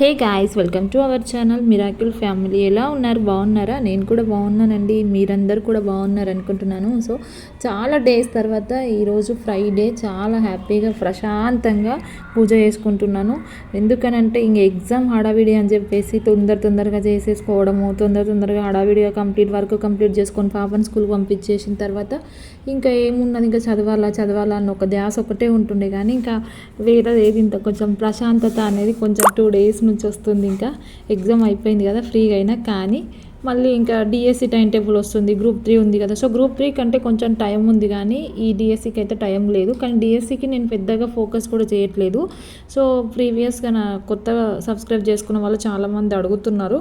Hey guys welcome to our channel miracle family. ఎలా ఉన్నారు? బాగున్నారా? నేను కూడా బాగున్నానండి. మీరందరూ కూడా బాగున్నారు అనుకుంటున్నాను. సో చాలా డేస్ తర్వాత ఈరోజు ఫ్రైడే. చాలా హ్యాపీగా ప్రశాంతంగా పూజ చేసుకుంటున్నాను. ఎందుకనంటే ఇంక ఎగ్జామ్ హడావిడి అని చెప్పేసి తొందర తొందరగా చేసేసుకోవడము తొందర తొందరగా హడావిడిగా కంప్లీట్ వర్క్ కంప్లీట్ చేసుకొని పాపను స్కూల్కి పంపించేసిన తర్వాత ఇంకా ఏమున్నది? ఇంకా చదవాలా చదవాలా అన్న ఒక ధ్యాస ఒకటే ఉంటుండే. కానీ ఇంకా వేరే ఏది ఇంత కొంచెం ప్రశాంతత అనేది కొంచెం టూ డేస్ నుంచి వస్తుంది ఇంకా. ఎగ్జామ్ అయిపోయింది కదా ఫ్రీగా అయినా కానీ. మళ్ళీ ఇంకా డిఎస్సి టైం టేబుల్ వస్తుంది గ్రూప్ త్రీ ఉంది కదా. సో గ్రూప్ త్రీ కంటే కొంచెం టైం ఉంది కానీ ఈ డిఎస్సికి అయితే టైం లేదు. కానీ డిఎస్సికి నేను పెద్దగా ఫోకస్ కూడా చేయట్లేదు. సో ప్రీవియస్గా నా కొత్తగా సబ్స్క్రైబ్ చేసుకున్న వాళ్ళు చాలామంది అడుగుతున్నారు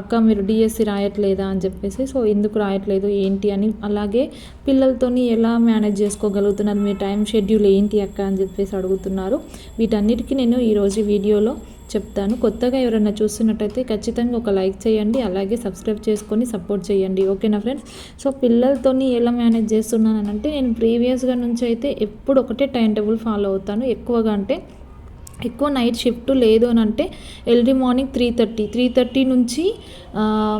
అక్క మీరు డిఎస్సి రాయట్లేదా? అని చెప్పేసి. సో ఎందుకు రాయట్లేదు ఏంటి అని. అలాగే పిల్లలతోని ఎలా మేనేజ్ చేసుకోగలుగుతున్నారు మీ టైం షెడ్యూల్ ఏంటి అక్క అని చెప్పేసి అడుగుతున్నారు. వీటన్నిటికీ నేను ఈరోజు వీడియోలో చెప్తాను. కొత్తగా ఎవరైనా చూస్తున్నట్టయితే ఖచ్చితంగా ఒక లైక్ చేయండి అలాగే సబ్స్క్రైబ్ చేసుకొని సపోర్ట్ చేయండి. ఓకేనా ఫ్రెండ్స్? సో పిల్లలతోని ఎలా మేనేజ్ చేస్తున్నానంటే నేను ప్రీవియస్గా నుంచి అయితే ఎప్పుడు ఒకటే టైం టేబుల్ ఫాలో అవుతాను. ఎక్కువగా అంటే ఎక్కువ నైట్ షిఫ్ట్ లేదు అని అంటే early morning three thirty three thirty నుంచి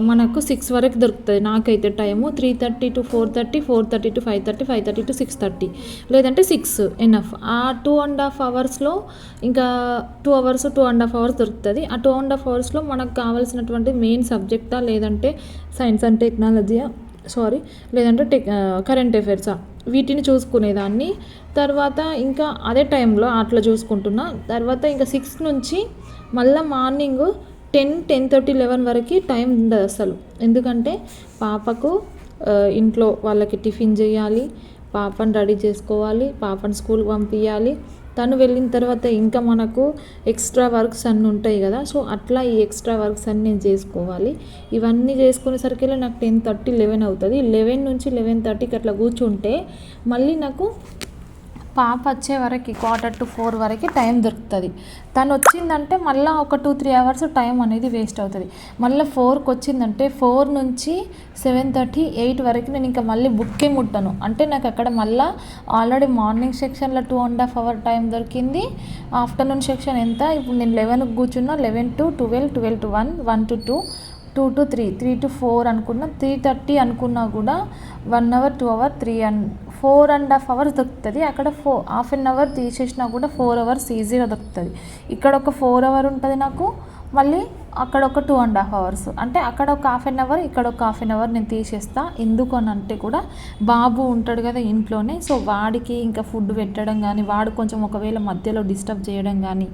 మనకు సిక్స్ వరకు దొరుకుతుంది. నాకైతే time three thirty to four thirty four thirty to five thirty five thirty to six thirty లేదంటే సిక్స్ ఎనఫ్ ఆ టూ అండ్ హాఫ్ అవర్స్లో ఇంకా two hours two and half hours దొరుకుతుంది. ఆ టూ అండ్ హాఫ్ అవర్స్లో మనకు కావాల్సినటువంటి మెయిన్ సబ్జెక్టా లేదంటే సైన్స్ అండ్ టెక్నాలజీయా సారీ లేదంటే టెక్ కరెంట్ అఫైర్సా వీటిని చూసుకునేదాన్ని. తర్వాత ఇంకా అదే టైంలో అట్లా చూసుకుంటున్నా. తర్వాత ఇంకా సిక్స్ నుంచి మళ్ళీ morning ten ten thirty eleven వరకు టైం ఉండదు అసలు. ఎందుకంటే పాపకు ఇంట్లో వాళ్ళకి టిఫిన్ చేయాలి పాపను రెడీ చేసుకోవాలి పాపను స్కూల్కి పంపించాలి తను వెళ్ళిన తర్వాత ఇంకా మనకు ఎక్స్ట్రా వర్క్స్ అన్నీ ఉంటాయి కదా. సో అట్లా ఈ ఎక్స్ట్రా వర్క్స్ అన్నీ నేను చేసుకోవాలి. ఇవన్నీ చేసుకునేసరికి నాకు టెన్ థర్టీ లెవెన్ అవుతుంది. లెవెన్ నుంచి లెవెన్ థర్టీకి అట్లా కూర్చుంటే మళ్ళీ నాకు పాప వచ్చే వరకు క్వార్టర్ టు ఫోర్ వరకు టైం దొరుకుతుంది. తను వచ్చిందంటే మళ్ళీ ఒక టూ త్రీ అవర్స్ టైం అనేది వేస్ట్ అవుతుంది. మళ్ళీ ఫోర్కి వచ్చిందంటే ఫోర్ నుంచి సెవెన్ థర్టీ ఎయిట్ వరకు నేను ఇంకా మళ్ళీ బుక్కే ముట్టను. అంటే నాకు అక్కడ మళ్ళీ ఆల్రెడీ మార్నింగ్ సెక్షన్లో two and half hour time దొరికింది. ఆఫ్టర్నూన్ సెక్షన్ ఎంత? ఇప్పుడు నేను లెవెన్కి కూర్చున్నా eleven to twelve twelve to one one to two two to three three to four అనుకున్నా త్రీ థర్టీ అనుకున్నా కూడా one hour two hour three and four and half hours దొరుకుతుంది. అక్కడ ఫో హాఫ్ అన్ అవర్ తీసేసినా కూడా ఫోర్ అవర్స్ ఈజీగా దొరుకుతుంది. ఇక్కడ ఒక ఫోర్ అవర్ ఉంటుంది నాకు. మళ్ళీ అక్కడ ఒక టూ అండ్ హాఫ్ అవర్స్ అంటే అక్కడ ఒక హాఫ్ అన్ అవర్ ఇక్కడ ఒక హాఫ్ అన్ అవర్ నేను తీసేస్తా. ఎందుకు అని అంటే కూడా బాబు ఉంటాడు కదా ఇంట్లోనే సో వాడికి ఇంకా ఫుడ్ పెట్టడం కానీ వాడు కొంచెం ఒకవేళ మధ్యలో డిస్టర్బ్ చేయడం కానీ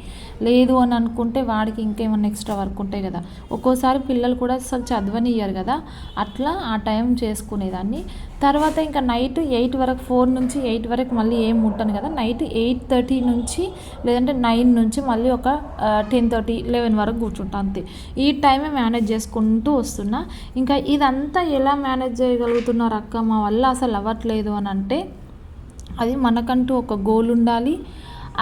లేదు అని అనుకుంటే వాడికి ఇంకేమన్నా ఎక్స్ట్రా వర్క్ ఉంటాయి కదా. ఒక్కోసారి పిల్లలు కూడా అసలు చదవనియ్యారు కదా. అట్లా ఆ టైం చేసుకునేదాన్ని. తర్వాత ఇంకా నైట్ ఎయిట్ వరకు ఫోర్ నుంచి ఎయిట్ వరకు మళ్ళీ ఏం ఉంటాను కదా నైట్ ఎయిట్ థర్టీ నుంచి లేదంటే నైన్ నుంచి మళ్ళీ ఒక టెన్ థర్టీ లెవెన్ వరకు కూర్చుంటాను అంతే. ఈ టైమే మేనేజ్ చేసుకుంటూ వస్తున్నా. ఇంకా ఇదంతా ఎలా మేనేజ్ చేయగలుగుతున్నారు అక్క? మా వల్ల అసలు అవ్వట్లేదు అని అంటే అది మనకంటూ ఒక గోల్ ఉండాలి.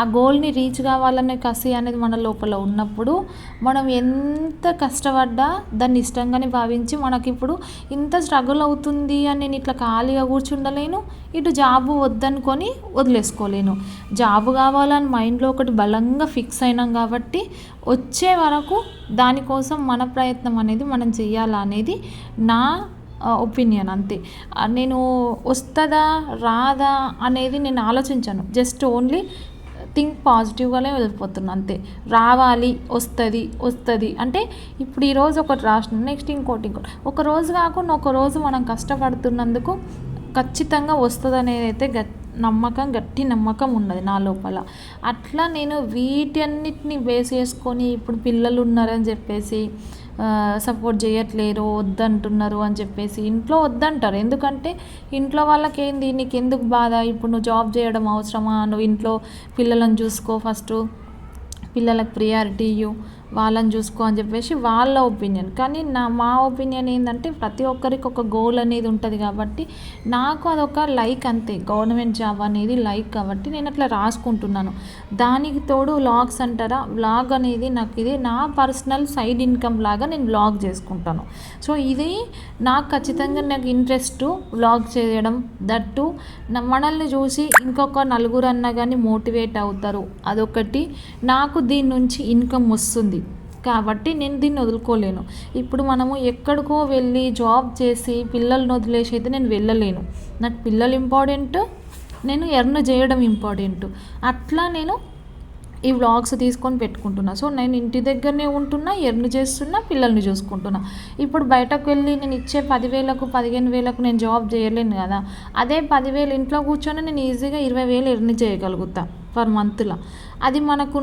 ఆ గోల్ని రీచ్ కావాలనే కసి అనేది మన లోపల ఉన్నప్పుడు మనం ఎంత కష్టపడ్డా దాన్ని ఇష్టంగానే భావించి మనకి ఇప్పుడు ఇంత స్ట్రగుల్ అవుతుంది అని నేను ఇట్లా ఖాళీగా కూర్చుండలేను ఇటు జాబు వద్దనుకొని వదిలేసుకోలేను. జాబు కావాలని మైండ్లో ఒకటి బలంగా ఫిక్స్ అయినాం కాబట్టి వచ్చే వరకు దానికోసం మన ప్రయత్నం అనేది మనం చేయాలా అనేది నా ఒపీనియన్ అంతే. నేను వస్తుందా రాదా అనేది నేను ఆలోచించాను. జస్ట్ ఓన్లీ థింక్ పాజిటివ్గానే వెళ్ళిపోతున్నా అంతే. రావాలి వస్తుంది వస్తుంది. అంటే ఇప్పుడు ఈరోజు ఒకటి రాసిన నెక్స్ట్ ఇంకోటి ఇంకోటి ఒక రోజు కాకుండా ఒక రోజు మనం కష్టపడుతున్నందుకు ఖచ్చితంగా వస్తుంది అనేది అయితే గట్ నమ్మకం గట్టి నమ్మకం ఉన్నది నా లోపల. అట్లా నేను వీటన్నిటిని బేస్ చేసుకొని ఇప్పుడు పిల్లలు ఉన్నారని చెప్పేసి సపోర్ట్ చేయట్లేరు వద్దంటున్నారు అని చెప్పేసి ఇంట్లో వద్దంటారు. ఎందుకంటే ఇంట్లో వాళ్ళకి ఏంది నీకు ఎందుకు బాధ? ఇప్పుడు నువ్వు జాబ్ చేయడం అవసరమా? నువ్వు ఇంట్లో పిల్లలను చూసుకో ఫస్ట్ పిల్లలకు ప్రియారిటీ ఇవ్వు వాళ్ళని చూసుకో అని చెప్పేసి వాళ్ళ ఒపీనియన్. కానీ నా మా ఒపీనియన్ ఏంటంటే ప్రతి ఒక్కరికి ఒక గోల్ అనేది ఉంటుంది కాబట్టి నాకు అదొక లైక్ అంతే. గవర్నమెంట్ జాబ్ అనేది లైక్ కాబట్టి నేను అట్లా రాసుకుంటున్నాను. దానికి తోడు వ్లాగ్స్ అంటారా? వ్లాగ్ అనేది నాకు ఇది నా పర్సనల్ సైడ్ ఇన్కమ్ లాగా నేను వ్లాగ్ చేసుకుంటాను. సో ఇది నాకు ఖచ్చితంగా నాకు ఇంట్రెస్ట్ వ్లాగ్ చేయడం దట్టు. మనల్ని చూసి ఇంకొక నలుగురు అన్నా కానీ మోటివేట్ అవుతారు. అదొకటి. నాకు దీని నుంచి ఇన్కమ్ వస్తుంది. కాబట్టి నేను దీన్ని వదులుకోలేను. ఇప్పుడు మనము ఎక్కడికో వెళ్ళి జాబ్ చేసి పిల్లల్ని వదిలేసి అయితే నేను వెళ్ళలేను. నాకు పిల్లలు ఇంపార్టెంట్ నేను ఎర్న్ చేయడం ఇంపార్టెంట్. అట్లా నేను ఈ వ్లాగ్స్ తీసుకొని పెట్టుకుంటున్నా. సో నేను ఇంటి దగ్గరనే ఉంటున్నా ఎర్న్ చేస్తున్నా పిల్లల్ని చూసుకుంటున్నా. ఇప్పుడు బయటకు వెళ్ళి నేను ఇచ్చే పదివేలకు పదిహేను వేలకు నేను జాబ్ చేయలేను కదా. అదే పదివేలు ఇంట్లో కూర్చొని నేను ఈజీగా ఇరవై వేలు ఎర్న్ చేయగలుగుతాను పర్ మంత్లో అది మనకు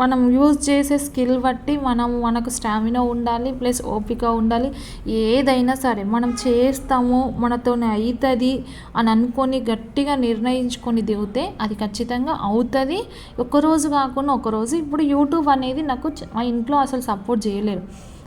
మనం యూజ్ చేసే స్కిల్ బట్టి మనం మనకు స్టామినా ఉండాలి ప్లస్ ఓపిక ఉండాలి. ఏదైనా సరే మనం చేస్తాము మనతో అవుతుంది అని అనుకొని గట్టిగా నిర్ణయించుకొని దిగితే అది ఖచ్చితంగా అవుతుంది. ఒకరోజు కాకుండా ఒకరోజు ఇప్పుడు యూట్యూబ్ అనేది నాకు మా ఇంట్లో అసలు సపోర్ట్ చేయలేరు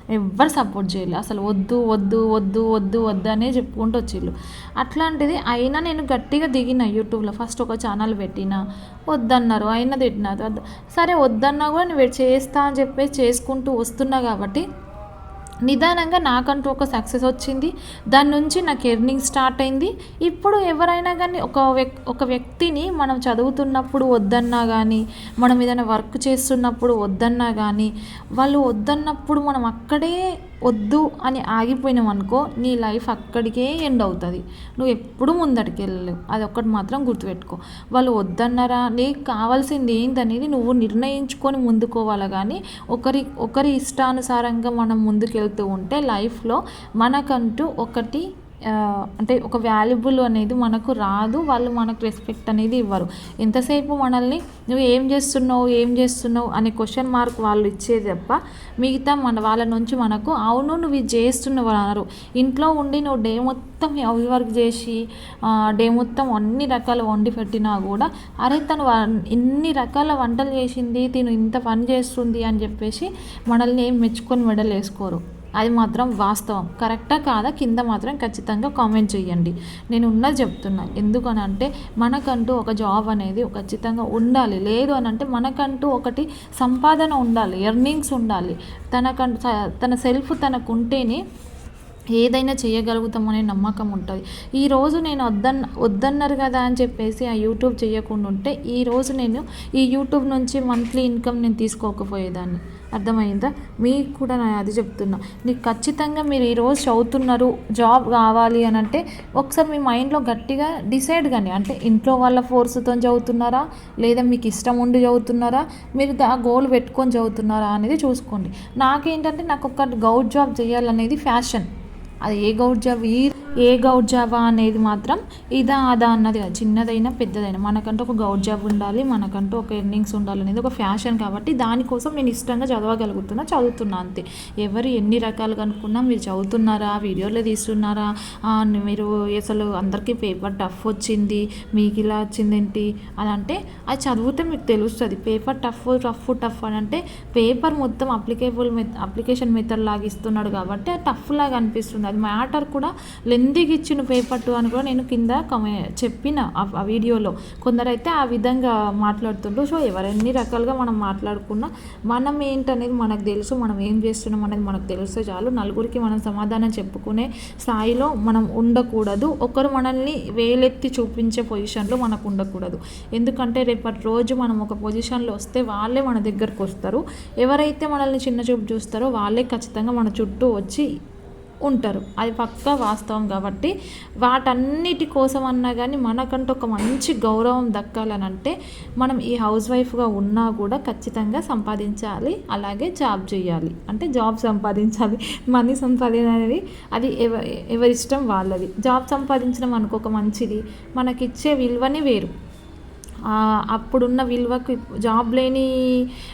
ఎవ్వరు సపోర్ట్ చేయలేదు అసలు వద్దు వద్దు వద్దు వద్దు వద్దు అనే చెప్పుకుంటూ వచ్చిళ్ళు. అట్లాంటిది అయినా నేను గట్టిగా దిగిన యూట్యూబ్లో. ఫస్ట్ ఒక ఛానల్ పెట్టిన వద్దన్నారు. అయినా తిట్టిన. సరే వద్దన్నా కూడా నేను చేస్తా అని చెప్పేసి చేసుకుంటూ వస్తున్నా కాబట్టి నిదానంగా నాకంటూ ఒక సక్సెస్ వచ్చింది. దాని నుంచి నాకు ఎర్నింగ్ స్టార్ట్ అయింది. ఇప్పుడు ఎవరైనా కానీ ఒక వ్యక్ ఒక వ్యక్తిని మనం చదువుతున్నప్పుడు వద్దన్నా కానీ మనం ఏదైనా వర్క్ చేస్తున్నప్పుడు వద్దన్నా కానీ వాళ్ళు వద్దన్నప్పుడు మనం అక్కడే వద్దు అని ఆగిపోయినాం అనుకో నీ లైఫ్ అక్కడికే ఎండ్ అవుతుంది. నువ్వు ఎప్పుడు ముందడికి వెళ్ళలేవు. అది ఒక్కటి మాత్రం గుర్తుపెట్టుకో. వాళ్ళు వద్దన్నారా? నీకు కావాల్సింది ఏంటనేది నువ్వు నిర్ణయించుకొని ముందుకోవాలి కానీ ఒకరి ఒకరి ఇష్టానుసారంగా మనం ముందుకెళ్తూ ఉంటే లైఫ్లో మనకంటూ ఒకటి అంటే ఒక వాల్యుబుల్ అనేది మనకు రాదు వాళ్ళు మనకు రెస్పెక్ట్ అనేది ఇవ్వరు. ఎంతసేపు మనల్ని నువ్వు ఏం చేస్తున్నావు ఏం చేస్తున్నావు అనే క్వశ్చన్ మార్క్ వాళ్ళు ఇచ్చేది తప్ప మిగతా మన వాళ్ళ నుంచి మనకు అవును నువ్వు ఇది చేస్తున్నావు అన్నారు ఇంట్లో ఉండి నువ్వు డే మొత్తం హౌస్ వర్క్ చేసి డే మొత్తం అన్ని రకాల వండి పెట్టినా కూడా అరే తను ఇన్ని రకాల వంటలు చేసింది తిను ఇంత పని చేస్తుంది అని చెప్పేసి మనల్ని ఏం మెచ్చుకొని మెడలు వేసుకోరు అది మాత్రం వాస్తవం. కరెక్టా కాదా? కింద మాత్రం ఖచ్చితంగా కామెంట్ చేయండి. నేను ఉన్నది చెప్తున్నా. ఎందుకనంటే మనకంటూ ఒక జాబ్ అనేది ఖచ్చితంగా ఉండాలి. లేదు అని అంటే మనకంటూ ఒకటి సంపాదన ఉండాలి. ఎర్నింగ్స్ ఉండాలి. తనకంటూ తన సెల్ఫ్ తనకు ఉంటేనే ఏదైనా చేయగలుగుతామనే నమ్మకం ఉంటుంది. ఈరోజు నేను వద్దన్న వద్దన్నారు కదా అని చెప్పేసి ఆ యూట్యూబ్ చేయకుండా ఉంటే ఈరోజు నేను ఈ యూట్యూబ్ నుంచి మంత్లీ ఇన్కమ్ నేను తీసుకోకపోయేదాన్ని. అర్థమైందా? మీకు కూడా నేను అది చెప్తున్నా. నీకు ఖచ్చితంగా మీరు ఈరోజు చదువుతున్నారు జాబ్ కావాలి అని అంటే ఒకసారి మీ మైండ్లో గట్టిగా డిసైడ్ కానీ అంటే ఇంట్లో వాళ్ళ ఫోర్స్తో చదువుతున్నారా? లేదా మీకు ఇష్టం ఉండి చదువుతున్నారా? మీరు ఆ గోల్ పెట్టుకొని చదువుతున్నారా అనేది చూసుకోండి. నాకేంటంటే నాకు ఒక గౌడ్ జాబ్ చేయాలనేది ఫ్యాషన్. అది ఏ గౌడ్ జాబ్? ఈ ఏ గౌట్ జావా అనేది మాత్రం ఇదా అదా అన్నది కాదు. చిన్నదైనా పెద్దదైనా. మనకంటూ ఒక గౌట్ జాబ్ ఉండాలి మనకంటూ ఒక ఎర్నింగ్స్ ఉండాలి అనేది ఒక ఫ్యాషన్ కాబట్టి దానికోసం నేను ఇష్టంగా చదవగలుగుతున్నా చదువుతున్నా అంతే. ఎవరు ఎన్ని రకాలుగా అనుకున్నా మీరు చదువుతున్నారా వీడియోలో తీస్తున్నారా మీరు అసలు అందరికీ పేపర్ టఫ్ వచ్చింది మీకు ఇలా వచ్చిందేంటి అని అంటే అది చదివితే మీకు తెలుస్తుంది. పేపర్ టఫ్ టఫ్ టఫ్ అని అంటే పేపర్ మొత్తం అప్లికేబుల్ మె అప్లికేషన్ మెథడ్ లాగా ఇస్తున్నాడు కాబట్టి అది టఫ్ లాగా అనిపిస్తుంది. అది మ్యాటర్ కూడా ఎందుకు ఇచ్చిన పేపట్టు అని కూడా నేను కింద కమె చెప్పిన ఆ వీడియోలో. కొందరైతే ఆ విధంగా మాట్లాడుతుండ్రు. సో ఎవరెన్ని రకాలుగా మనం మాట్లాడుకున్నా మనం ఏంటనేది మనకు తెలుసు. మనం ఏం చేస్తున్నాం అనేది మనకు తెలిస్తే చాలు. నలుగురికి మనం సమాధానం చెప్పుకునే స్థాయిలో మనం ఉండకూడదు. ఒకరు మనల్ని వేలెత్తి చూపించే పొజిషన్లో మనకు ఉండకూడదు. ఎందుకంటే రేపటి రోజు మనం ఒక పొజిషన్లో వస్తే వాళ్ళే మన దగ్గరకు వస్తారు. ఎవరైతే మనల్ని చిన్న చూపు చూస్తారో వాళ్ళే ఖచ్చితంగా మన చుట్టూ వచ్చి ఉంటారు. అది పక్కా వాస్తవం కాబట్టి వాటన్నిటి కోసం అన్నా కానీ మనకంటూ ఒక మంచి గౌరవం దక్కాలని అంటే మనం ఈ హౌస్ వైఫ్గా ఉన్నా కూడా ఖచ్చితంగా సంపాదించాలి. అలాగే జాబ్ చేయాలి. అంటే జాబ్ సంపాదించాలి. మనీ సంపాదించాలి. అది ఎవ ఎవరిష్టం వాళ్ళది. జాబ్ సంపాదించడం అనుకోక మంచిది. మనకిచ్చే విలువని వేరు. అప్పుడున్న విలువకి జాబ్ లేని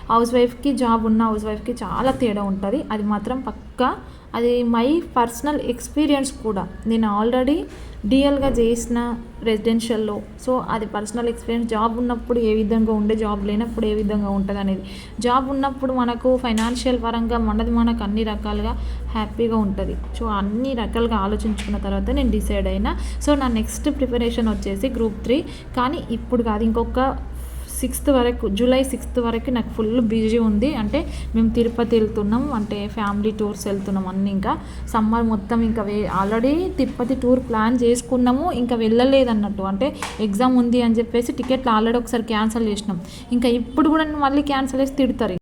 హౌస్ వైఫ్కి జాబ్ ఉన్న హౌస్ వైఫ్కి చాలా తేడా ఉంటుంది. అది మాత్రం పక్కా అది మై పర్సనల్ ఎక్స్పీరియన్స్ కూడా. నేను ఆల్రెడీ డిఎల్గా చేసిన రెసిడెన్షియల్లో. సో అది పర్సనల్ ఎక్స్పీరియన్స్. జాబ్ ఉన్నప్పుడు ఏ విధంగా ఉండే జాబ్ లేనప్పుడు ఏ విధంగా ఉంటుంది అనేది. జాబ్ ఉన్నప్పుడు మనకు ఫైనాన్షియల్ పరంగా మనది మనకు అన్ని రకాలుగా హ్యాపీగా ఉంటుంది. సో అన్ని రకాలుగా ఆలోచించుకున్న తర్వాత నేను డిసైడ్ అయినా. సో నా నెక్స్ట్ ప్రిపరేషన్ వచ్చేసి గ్రూప్ త్రీ. కానీ ఇప్పుడు కాదు ఇంకొక సిక్స్త్ వరకు జూలై సిక్స్త్ వరకు నాకు ఫుల్ బిజీ ఉంది. అంటే మేము తిరుపతి వెళ్తున్నాం అంటే ఫ్యామిలీ టూర్స్ వెళ్తున్నాం అన్నీ ఇంకా. సమ్మర్ మొత్తం ఇంకా we already Tirupati tour plan చేసుకున్నాము ఇంకా వెళ్ళలేదు అన్నట్టు అంటే ఎగ్జామ్ ఉంది అని చెప్పేసి టికెట్లు ఆల్రెడీ ఒకసారి క్యాన్సిల్ చేసినాం. ఇంకా ఇప్పుడు కూడా మళ్ళీ క్యాన్సిల్ చేసి తిడతారు.